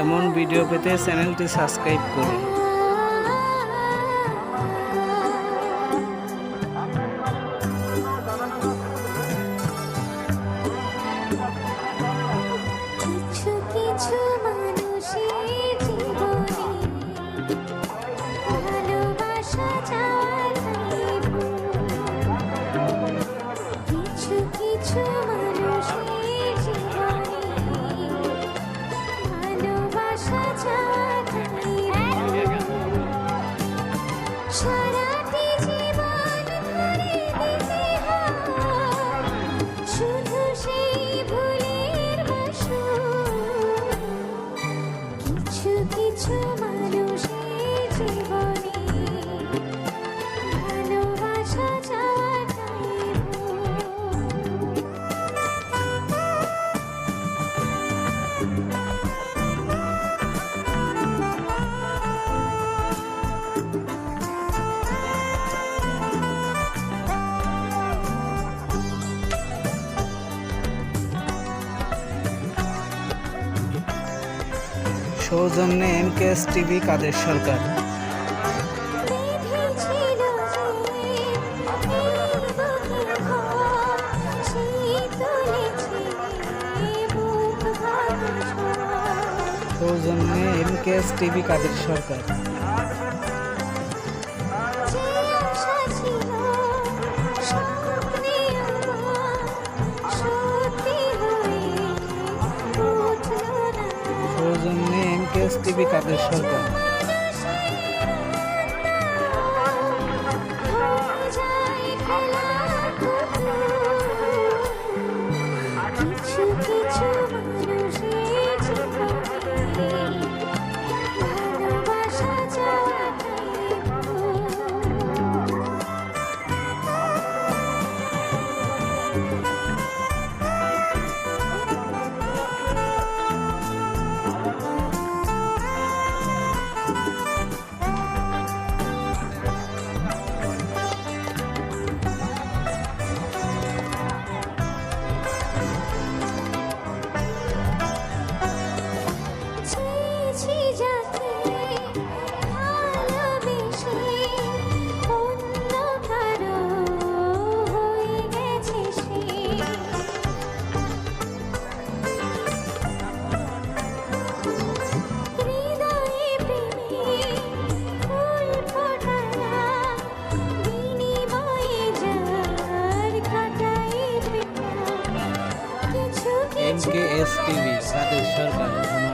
এমন ভিডিও পেতে চ্যানেলটি সাবস্ক্রাইব করুন। ভালোবাসা সৌজন্যে এম কে এস টিভি কাদের সরকার? সৌজন্যে এম কে এস টিভি কাদের সরকার? পৃথিবী কাদের সন্তান কিছু কিছু एस के एस टी वी साथ ईश्वर का